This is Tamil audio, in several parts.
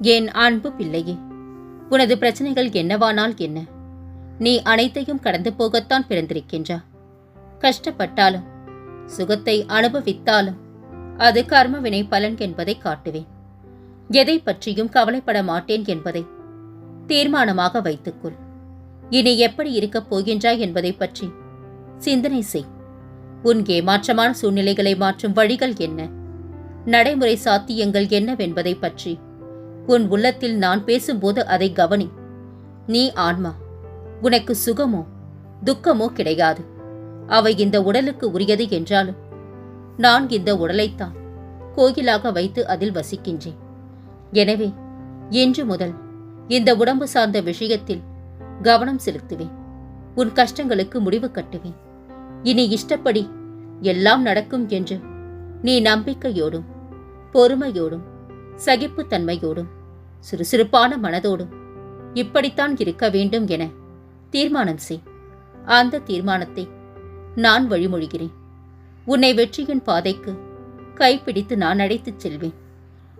என் அன்பு பிள்ளையே உனது பிரச்சனைகள் என்னவானால் என்ன? நீ அனைத்தையும் கடந்து போகத்தான் பிறந்திருக்கின்றா. கஷ்டப்பட்டாலும் சுகத்தை அனுபவித்தாலும் அது கர்மவினை பலன் என்பதை காட்டுவேன். எதை பற்றியும் கவலைப்பட மாட்டேன் என்பதை தீர்மானமாக வைத்துக்கொள். இனி எப்படி இருக்கப் போகின்றாய் என்பதை பற்றி சிந்தனை செய். உன் ஏமாற்றமான சூழ்நிலைகளை மாற்றும் வழிகள் என்ன? நடைமுறை சாத்தியங்கள் என்னவென்பதை பற்றி உன் உள்ளத்தில் நான் பேசும்போது அதை கவனி. நீ ஆன்மா. உனக்கு சுகமோ துக்கமோ கிடையாது. அவை இந்த உடலுக்கு உரியது என்றாலும் நான் இந்த உடலைத்தான் கோயிலாக வைத்து அதில் வசிக்கின்றேன். எனவே இன்று முதல் இந்த உடம்பு சார்ந்த விஷயத்தில் கவனம் செலுத்துவேன். உன் கஷ்டங்களுக்கு முடிவு கட்டுவேன். இனி இஷ்டப்படி எல்லாம் நடக்கும் என்று நீ நம்பிக்கையோடும் பொறுமையோடும் சகிப்புத்தன்மையோடும் சுறுசுறுப்பான மனதோடும் இப்படித்தான் இருக்க வேண்டும் என தீர்மானம் செய். அந்த தீர்மானத்தை நான் வழிமொழிகிறேன். உன்னை வெற்றியின் பாதைக்கு கைப்பிடித்து நான் அழைத்துச் செல்வேன்.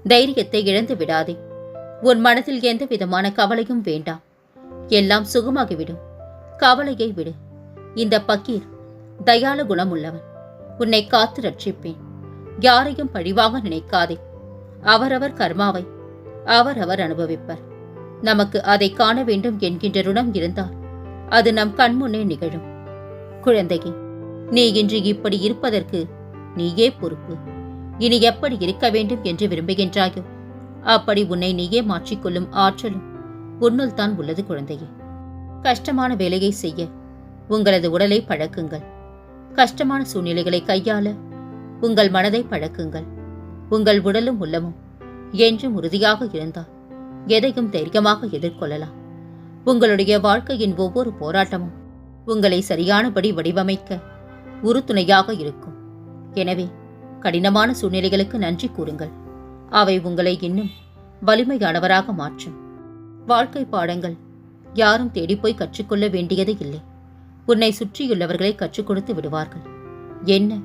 தைரியத்தை இழந்து விடாதே. உன் மனதில் எந்த விதமான கவலையும் வேண்டாம். எல்லாம் சுகமாகிவிடும். கவலையை விடு. இந்த பக்கீர் தயால குணமுள்ளவன். உன்னை காத்து ரட்சிப்பேன். யாரையும் பழிவாக நினைக்காதே. அவரவர் கர்மாவை. அவரவர் அனுபவிப்பர். நமக்கு அதை காண வேண்டும் என்கின்ற ருணம் இருந்தால் அது நம் கண்முன்னே நிகழும். குழந்தையே நீ இன்று இப்படி இருப்பதற்கு நீயே பொறுப்பு. இனி எப்படி இருக்க வேண்டும் என்று விரும்புகின்றாயோ அப்படி உன்னை நீயே மாற்றிக்கொள்ளும் ஆற்றலும் உன்னுள் தான் உள்ளது குழந்தையே. கஷ்டமான வேலையை செய்ய உங்களது உடலை பழக்குங்கள். கஷ்டமான சூழ்நிலைகளை கையாள உங்கள் மனதை பழக்குங்கள். உங்கள் உடலும் உள்ளமும். என்றும் உறுதியாக இருந்தால் எதையும் தைரியமாக எதிர்கொள்ளலாம். உங்களுடைய வாழ்க்கையின் ஒவ்வொரு போராட்டமும் உங்களை சரியானபடி வடிவமைக்க உறுதுணையாக இருக்கும். எனவே கடினமான சூழ்நிலைகளுக்கு நன்றி கூறுங்கள். அவை உங்களை இன்னும் வலிமையானவராக மாற்றும். வாழ்க்கை பாடங்கள் யாரும் தேடிப்போய் கற்றுக்கொள்ள வேண்டியது இல்லை. உன்னை சுற்றியுள்ளவர்களை கற்றுக் கொடுத்து விடுவார்கள். என்ன?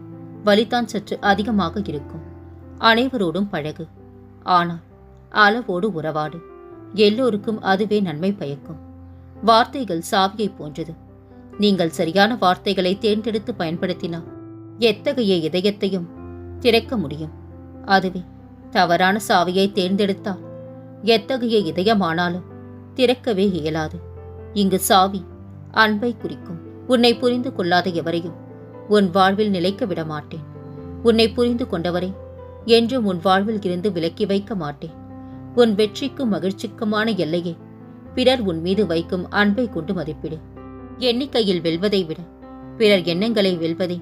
வலிதான் சற்று அதிகமாக இருக்கும். அனைவரோடும் பழகு. ஆனால் அளவோடு உறவாடு. எல்லோருக்கும் அதுவே நன்மை பயக்கும். வார்த்தைகள் சாவியை போன்றது. நீங்கள் சரியான வார்த்தைகளை தேர்ந்தெடுத்து பயன்படுத்தினால் எத்தகைய இதயத்தையும் திறக்க முடியும்? அதுவே தவறான சாவியை தேர்ந்தெடுத்தால் எத்தகைய இதயமானாலும் திறக்கவே இயலாது. இங்கு சாவி அன்பை குறிக்கும். உன்னை புரிந்து கொள்ளாத எவரையும் உன் வாழ்வில் நிலைக்க விட மாட்டேன் உன்னை புரிந்து கொண்டவரை என்றும் உன் வாழ்வில் இருந்து விலக்கி வைக்க மாட்டேன். உன் வெற்றிக்கும் மகிழ்ச்சிக்குமான எல்லையை பிறர் உன் மீது வைக்கும் அன்பை கொண்டு மதிப்பிடு. எண்ணிக்கையில் வெல்வதை விட பிறர் எண்ணங்களை வெல்வதே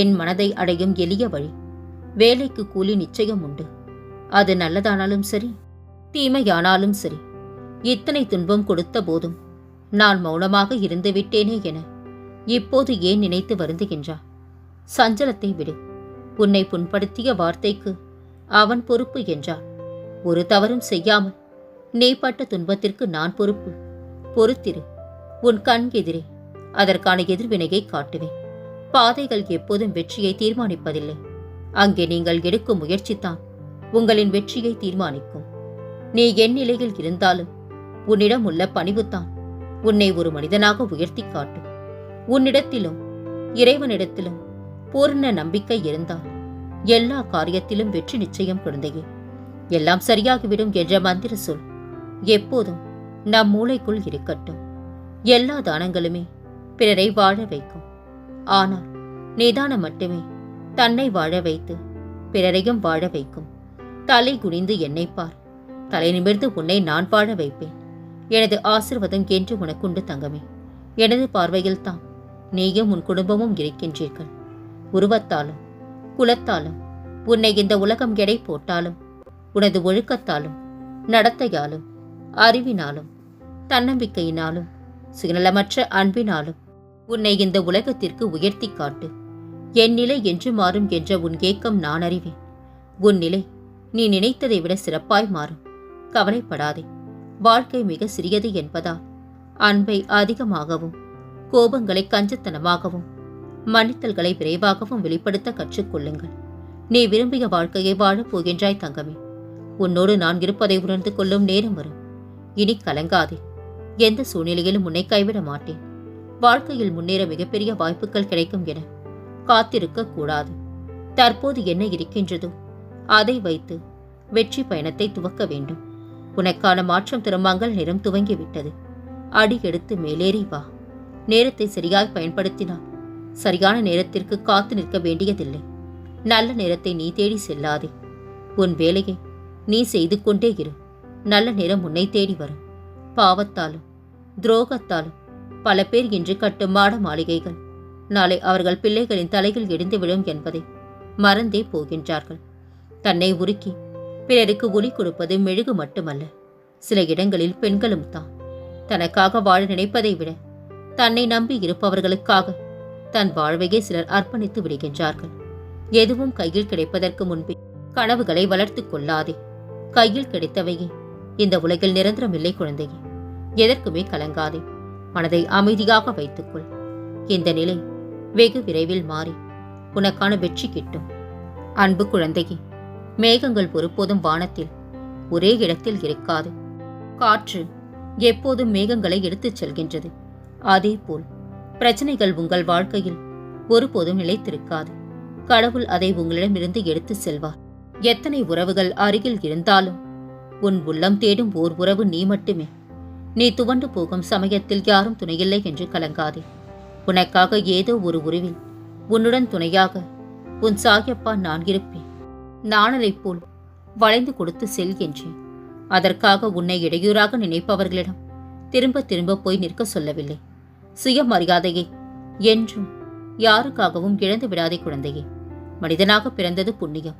என் மனதை அடையும் எளிய வழி. வேலைக்கு கூலி நிச்சயம் உண்டு. அது நல்லதானாலும் சரி தீமையானாலும் சரி இத்தனை துன்பம் கொடுத்த போதும் நான் மௌனமாக இருந்து விட்டேனே என இப்போது ஏன் நினைத்து வருந்துகின்றா சஞ்சலத்தை விடு. உன்னை புண்படுத்திய வார்த்தைக்கு அவன் பொறுப்பு என்றான். ஒரு தவறும் செய்யாமல் நீ பட்ட துன்பத்திற்கு நான் பொறுப்பு. பொறுத்திரு உன் கண் எதிரே அதற்கான எதிர்வினையை காட்டுவேன். பாதைகள் எப்போதும் வெற்றியை தீர்மானிப்பதில்லை. அங்கே நீங்கள் எடுக்கும் முயற்சிதான் உங்களின் வெற்றியை தீர்மானிக்கும். நீ என் நிலையில் இருந்தாலும் உன்னிடம் உள்ள பணிவுதான் உன்னை ஒரு மனிதனாக உயர்த்தி காட்டும். உன்னிடத்திலும் இறைவனிடத்திலும் பூர்ண நம்பிக்கை இருந்தால் எல்லா காரியத்திலும் வெற்றி நிச்சயம் குழந்தையே. எல்லாம் சரியாகிவிடும் என்ற மந்திர சொல். எப்போதும் நம் மூளைக்குள் இருக்கட்டும். எல்லா தானங்களுமே பிறரை வாழ வைக்கும். ஆனால் நிதானம் மட்டுமே தன்னை வாழ வைத்து பிறரையும் வாழ வைக்கும். தலை குனிந்து என்னை பார். தலை நிமிர்ந்து உன்னை நான் வாழ வைப்பேன். எனது ஆசிர்வாதம் என்று உனக்குண்டு தங்கமே. எனது பார்வையில் தான் நீயும் உன் குடும்பமும் இருக்கின்றீர்கள். உருவத்தாலும் குலத்தாலும் உன்னை இந்த உலகம் எடை போட்டாலும் உனது ஒழுக்கத்தாலும் நடத்தையாலும் அறிவினாலும் தன்னம்பிக்கையினாலும் சுயநலமற்ற அன்பினாலும் உன்னை இந்த உலகத்திற்கு உயர்த்தி காட்டு. என் நிலை என்று மாறும் என்ற உன் ஏக்கம் நான் அறிவேன். உன் நிலை நீ நினைத்ததை விட சிறப்பாய் மாறும். கவலைப்படாதே. வாழ்க்கை மிக சிறியது என்பதால் அன்பை அதிகமாகவும் கோபங்களை கஞ்சத்தனமாகவும் மன்னித்தல்களை விரைவாகவும் வெளிப்படுத்த கற்றுக்கொள்ளுங்கள். நீ விரும்பிய வாழ்க்கையை வாழப் போகின்றாய் தங்கமே. உன்னோடு நான் இருப்பதை உணர்ந்து கொள்ளும் நேரம் வரும். இனி கலங்காதே. எந்த சூழ்நிலையிலும் உன்னை கைவிட மாட்டேன். வாழ்க்கையில் முன்னேற மிகப்பெரிய வாய்ப்புகள் கிடைக்கும் என காத்திருக்க கூடாது. தற்போது என்ன இருக்கின்றதோ அதை வைத்து வெற்றி பயணத்தை துவக்க வேண்டும். உனக்கான மாற்றம் தரும் நிறம் நேரம் துவங்கிவிட்டது. அடி எடுத்து மேலேறி வா. நேரத்தை சரியாய் பயன்படுத்தினால் சரியான நேரத்திற்கு காத்து நிற்க வேண்டியதில்லை. நல்ல நேரத்தை நீ தேடி செல்லாதே. உன் வேலையை நீ செய்து கொண்டே இரு. நல்ல நேரம் உன்னை தேடி வரும். பாவத்தாலும் துரோகத்தாலும் பல பேர் இன்று கட்டும் மாட மாளிகைகள். நாளை அவர்கள் பிள்ளைகளின் தலையில் இடிந்து விழும் என்பதை மறந்தே போகின்றார்கள். தன்னை உருக்கி பிறருக்கு ஒளி கொடுப்பது மெழுகு மட்டுமல்ல சில இடங்களில் பெண்களும் தான். தனக்காக வாழ நினைப்பதை விட தன்னை நம்பி இருப்பவர்களுக்காக தன் வாழ்வையே சிலர் அர்ப்பணித்து விடுகின்றார்கள். எதுவும் கையில் கிடைப்பதற்கு முன்பே கனவுகளை வளர்த்துக் கொள்ளாதே. கையில் கிடைத்தவையே. இந்த உலகில் நிரந்தரமில்லை குழந்தையே. எதற்குமே கலங்காதே. மனதை அமைதியாக வைத்துக்கொள். இந்த நிலை வெகு விரைவில் மாறி உனக்கான வெற்றி கிட்டும். அன்பு குழந்தையே மேகங்கள் ஒருபோதும் வானத்தில் ஒரே இடத்தில் இருக்காது. காற்று எப்போதும் மேகங்களை எடுத்துச் செல்கின்றது. அதேபோல் பிரச்சனைகள் உங்கள் வாழ்க்கையில் ஒருபோதும் நிலைத்திருக்காது. கடவுள் அதை உங்களிடமிருந்து எடுத்துச் செல்வார். எத்தனை உறவுகள் அருகில் இருந்தாலும் உன் உள்ளம் தேடும் ஓர் உறவு நீ மட்டுமே. நீ துவண்டு போகும் சமயத்தில் யாரும் துணையில்லை என்று கலங்காதே. உனக்காக ஏதோ ஒரு உருவில் உன்னுடன் துணையாக உன் சாயப்பா நான் இருப்பேன். நாணலைப் போல் வளைந்து கொடுத்து செல்கின்றேன் அதற்காக உன்னை இடையூறாக நினைப்பவர்களிடம் திரும்ப திரும்ப போய் நிற்க சொல்லவில்லை. சுயமரியாதையை. என்றும் யாருக்காகவும் இழந்து விடாதே குழந்தையே. மனிதனாக பிறந்தது புண்ணியம்.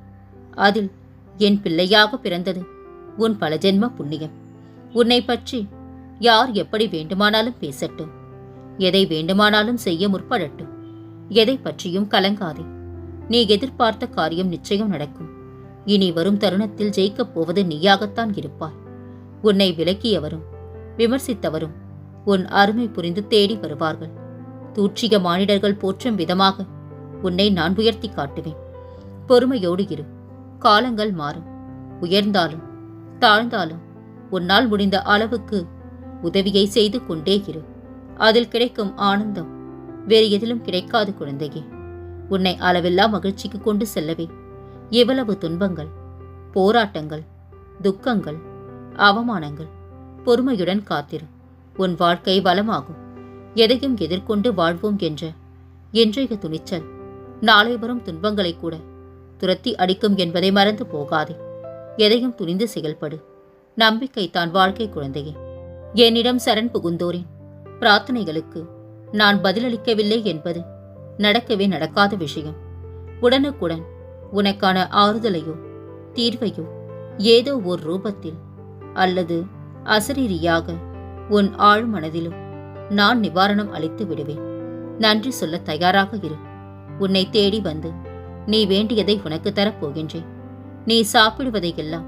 அதில் என் பிள்ளையாக பிறந்தது உன் பல ஜென்ம புண்ணியம். உன்னை பற்றி யார் எப்படி வேண்டுமானாலும் பேசட்டும். எதை வேண்டுமானாலும் செய்ய முற்படட்டும். எதை பற்றியும் கலங்காதே. நீ எதிர்பார்த்த காரியம் நிச்சயம் நடக்கும். இனி வரும் தருணத்தில் ஜெயிக்கப் போவது நீயாகத்தான் இருப்பாய். உன்னை விலக்கியவரும் விமர்சித்தவரும் உன் அருமை புரிந்து தேடி வருவார்கள். தூற்றிக மானிடர்கள் போற்றும் விதமாக உன்னை நான் உயர்த்தி காட்டுவேன். பொறுமையோடு இரு. காலங்கள் மாறும். உயர்ந்தாலும் தாழ்ந்தாலும் உன்னால் முடிந்த அளவுக்கு உதவியை செய்து கொண்டே இரு. அதில் கிடைக்கும் ஆனந்தம் வேறு எதிலும் கிடைக்காது குழந்தையே. உன்னை அளவில்லா மகிழ்ச்சிக்கு கொண்டு செல்லவே. எவ்வளவு துன்பங்கள் போராட்டங்கள் துக்கங்கள் அவமானங்கள் பொறுமையுடன் காத்திரு. உன் வாழ்க்கை வளமாகும். எதையும் எதிர்கொண்டு வாழ்வோம் என்ற. இன்றைய துணிச்சல். நாளை வரும் துன்பங்களை கூட துரத்தி அடிக்கும் என்பதை மறந்து போகாதே. எதையும் துணிந்து செயல்படு. நம்பிக்கை தான் வாழ்க்கை குழந்தையே. என்னிடம் சரண் புகுந்தோரின். பிரார்த்தனைகளுக்கு நான் பதிலளிக்கவில்லை என்பது நடக்கவே நடக்காத விஷயம். உடனுக்குடன் உனக்கான ஆறுதலையோ தீர்வையோ ஏதோ ஒரு ரூபத்தில் அல்லது அசரீரியாக உன் ஆழ் மனதிலும் நான் நிவாரணம் அளித்து விடுவேன். நன்றி சொல்ல தயாராக இரு. உன்னை தேடி வந்து நீ வேண்டியதை உனக்கு தரப்போகின்றேன் நீ சாப்பிடுவதையெல்லாம்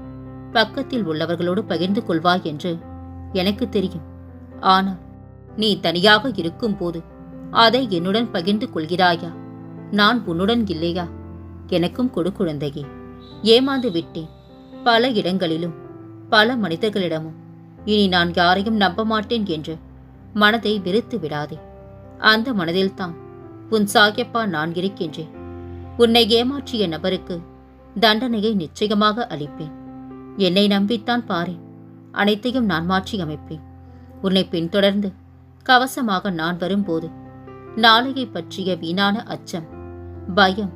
பக்கத்தில் உள்ளவர்களோடு பகிர்ந்து கொள்வாய் என்று எனக்கு தெரியும். ஆனால் நீ தனியாக இருக்கும்போது அதை என்னுடன் பகிர்ந்து கொள்கிறாயா? நான் உன்னுடன் இல்லையா? எனக்கும் கொடு குழந்தையே. ஏமாந்து விட்டேன். பல இடங்களிலும் பல மனிதர்களிடமும் இனி நான் யாரையும் நம்ப மாட்டேன் என்று மனதை வெறுத்து விடாதே. அந்த மனதில்தான் உன் சாகியப்பா நான் இருக்கின்றேன். உன்னை ஏமாற்றிய நபருக்கு தண்டனையை நிச்சயமாக அளிப்பேன். என்னை நம்பித்தான் பாரேன் அனைத்தையும் நான் மாற்றி அமைப்பேன். உன்னை பின்தொடர்ந்து கவசமாக நான் வரும்போது நாளையை பற்றிய வீணான அச்சம் பயம்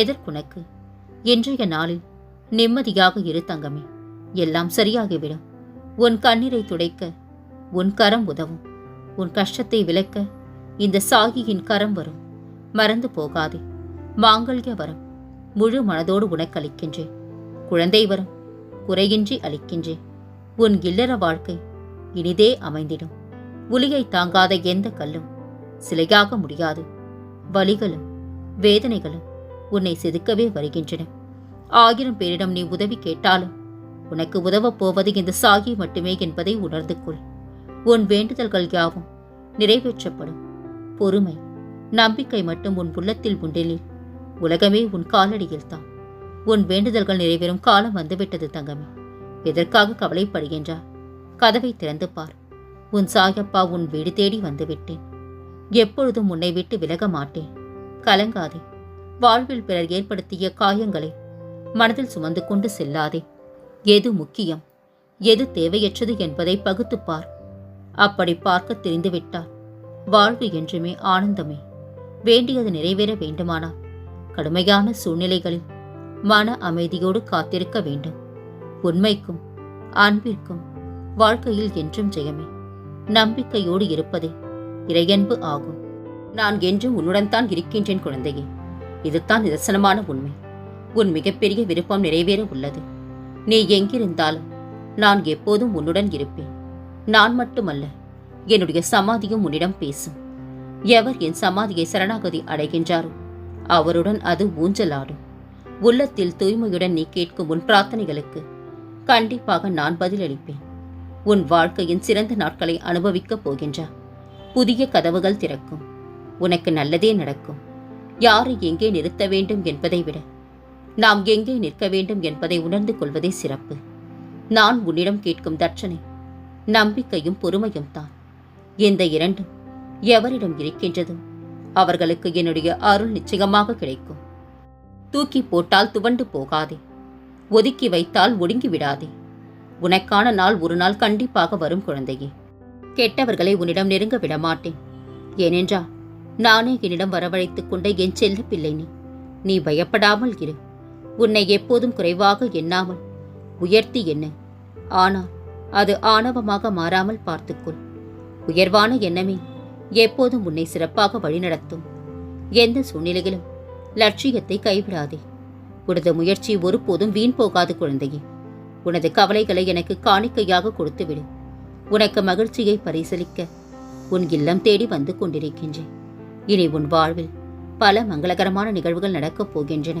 எதற்குனக்கு இன்றைய நாளில் நிம்மதியாக இரு தங்கமே. எல்லாம் சரியாகிவிடும். உன் கண்ணீரை துடைக்க உன் கரம் உதவும். உன் கஷ்டத்தை விளக்க இந்த சாகியின் கரம் வரும். மறந்து போகாதே. மாங்கல்ய வரம். முழு மனதோடு உனக்கு அளிக்கின்றேன் குழந்தை வரம். குறையின்றி அளிக்கின்றேன். உன் இல்லற வாழ்க்கை இனிதே அமைந்திடும். உலியை தாங்காத எந்த கல்லும் சிலையாக முடியாது. வலிகளும் வேதனைகளும் உன்னை செதுக்கவே வருகின்றன. ஆயிரம் பேரிடம் நீ உதவி கேட்டாலும் உனக்கு உதவப் போவது இந்த சாகி மட்டுமே என்பதை உணர்ந்து கொள். உன் வேண்டுதல்கள் யாவும் நிறைவேற்றப்படும். பொறுமை நம்பிக்கை மட்டும் உன் உள்ளத்தில் உண்டெனில் உலகமே உன் காலடியில்தான் உன் வேண்டுதல்கள் நிறைவேறும் காலம் வந்துவிட்டது தங்கமே. எதற்காக கவலைப்படுகின்றாய்? கதவை திறந்து பார். உன் சாயப்பா உன் வீடு தேடி வந்துவிட்டேன். எப்பொழுதும் உன்னை விட்டு விலக மாட்டேன். கலங்காதே. வாழ்வில் பிறர் ஏற்படுத்திய காயங்களை மனதில் சுமந்து கொண்டு செல்லாதே. எது முக்கியம்? எது தேவையற்றது என்பதை பகுத்துப் பார். அப்படி பார்க்க தெரிந்துவிட்டார். வாழ்வு என்றுமே ஆனந்தமே. வேண்டியது நிறைவேற வேண்டுமானால் கடுமையான சூழ்நிலைகளில் மன அமைதியோடு காத்திருக்க வேண்டும். உண்மைக்கும் அன்பிற்கும் வாழ்க்கையில் என்றும் ஜெயமே. நம்பிக்கையோடு இருப்பதே இறையன்பு ஆகும். நான் என்றும் உன்னுடன் தான் இருக்கின்றேன் குழந்தையே. இதுதான் நிதர்சனமான உண்மை. உன் மிகப்பெரிய விருப்பம் நிறைவேற உள்ளது. நீ எங்கிருந்தாலும் நான் எப்போதும் உன்னுடன் இருப்பேன். நான் மட்டுமல்ல என்னுடைய சமாதியும் உன்னிடம் பேசும். எவர் என் சமாதியை சரணாகதி அடைகின்றாரோ அவருடன் அது ஊஞ்சலாடும். உள்ளத்தில் தூய்மையுடன் நீ கேட்கும் உன் பிரார்த்தனைகளுக்கு கண்டிப்பாக நான் பதிலளிப்பேன். உன் வாழ்க்கையின் சிறந்த நாட்களை அனுபவிக்கப் போகின்றார் புதிய கதவுகள் திறக்கும். உனக்கு நல்லதே நடக்கும். யாரை எங்கே நிறுத்த வேண்டும் என்பதை விட நாம் எங்கே நிற்க வேண்டும் என்பதை உணர்ந்து கொள்வதே சிறப்பு. நான் உன்னிடம் கேட்கும் தட்சணை நம்பிக்கையும் பொறுமையும் தான். இந்த இரண்டும் எவரிடம் இருக்கின்றதோ அவர்களுக்கு என்னுடைய அருள் நிச்சயமாக கிடைக்கும். தூக்கி போட்டால் துவண்டு போகாதே. ஒதுக்கி வைத்தால் ஒடுங்கி விடாதே. உனக்கான நாள் ஒரு நாள் கண்டிப்பாக வரும் குழந்தையே. கெட்டவர்களை உன்னிடம் நெருங்க விடமாட்டேன். ஏனென்றால் நானே என்னிடம் வரவழைத்துக் கொண்ட என் செல்ல பிள்ளை நீ. நீ பயப்படாமல் இரு. உன்னை எப்போதும் குறைவாக எண்ணாமல். உயர்த்தி எண்ணு ஆனால் அது ஆணவமாக மாறாமல் பார்த்துக்கொள். உயர்வான எண்ணமே எப்போதும் உன்னை சிறப்பாக வழிநடத்தும். எந்த சூழ்நிலையிலும் லட்சியத்தை கைவிடாதே. உனது முயற்சி ஒருபோதும் வீண் போகாது குழந்தையே. உனது கவலைகளை எனக்கு காணிக்கையாக கொடுத்துவிடு. உனக்கு மகிழ்ச்சியை பரிசளிக்க உன் இல்லம் தேடி வந்து கொண்டிருக்கின்றேன். இனி உன் வாழ்வில் பல மங்களகரமான நிகழ்வுகள் நடக்கப் போகின்றன.